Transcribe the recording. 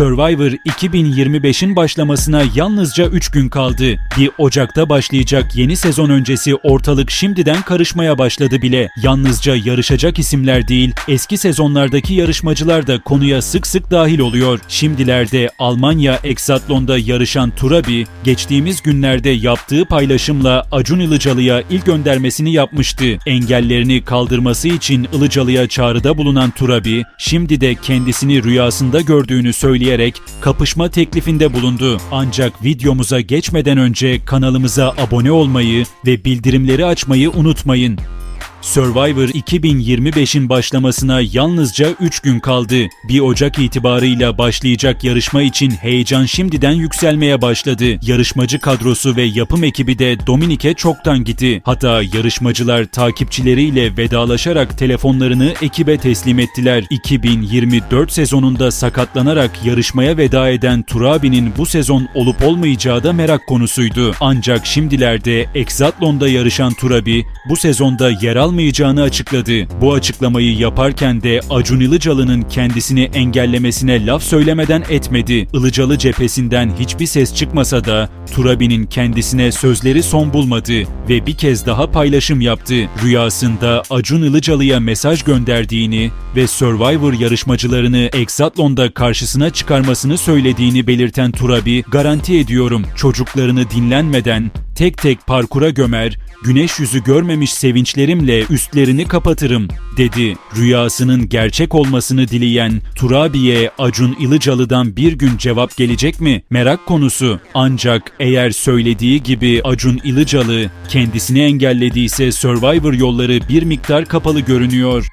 Survivor 2025'in başlamasına yalnızca 3 gün kaldı. Bir Ocak'ta başlayacak yeni sezon öncesi ortalık şimdiden karışmaya başladı bile. Yalnızca yarışacak isimler değil, eski sezonlardaki yarışmacılar da konuya sık sık dahil oluyor. Şimdilerde Almanya Exatlon'da yarışan Turabi, geçtiğimiz günlerde yaptığı paylaşımla Acun Ilıcalı'ya ilk göndermesini yapmıştı. Engellerini kaldırması için Ilıcalı'ya çağrıda bulunan Turabi, şimdi de kendisini rüyasında gördüğünü söyleyerek kapışma teklifinde bulundu. Ancak videomuza geçmeden önce kanalımıza abone olmayı ve bildirimleri açmayı unutmayın. Survivor 2025'in başlamasına yalnızca 3 gün kaldı. 1 Ocak itibarıyla başlayacak yarışma için heyecan şimdiden yükselmeye başladı. Yarışmacı kadrosu ve yapım ekibi de Dominik'e çoktan gitti. Hatta yarışmacılar takipçileriyle vedalaşarak telefonlarını ekibe teslim ettiler. 2024 sezonunda sakatlanarak yarışmaya veda eden Turabi'nin bu sezon olup olmayacağı da merak konusuydu. Ancak şimdilerde Exatlon'da yarışan Turabi bu sezonda yer almayacağını açıkladı. Bu açıklamayı yaparken de Acun Ilıcalı'nın kendisini engellemesine laf söylemeden etmedi. Ilıcalı cephesinden hiçbir ses çıkmasa da Turabi'nin kendisine sözleri son bulmadı ve bir kez daha paylaşım yaptı. Rüyasında Acun Ilıcalı'ya mesaj gönderdiğini ve Survivor yarışmacılarını Exatlon'da karşısına çıkarmasını söylediğini belirten Turabi, garanti ediyorum çocuklarını dinlenmeden tek tek parkura gömer, güneş yüzü görmemiş sevinçlerimle üstlerini kapatırım, dedi. Rüyasının gerçek olmasını dileyen Turabi'ye Acun Ilıcalı'dan bir gün cevap gelecek mi? Merak konusu. Ancak eğer söylediği gibi Acun Ilıcalı kendisini engellediyse Survivor yolları bir miktar kapalı görünüyor.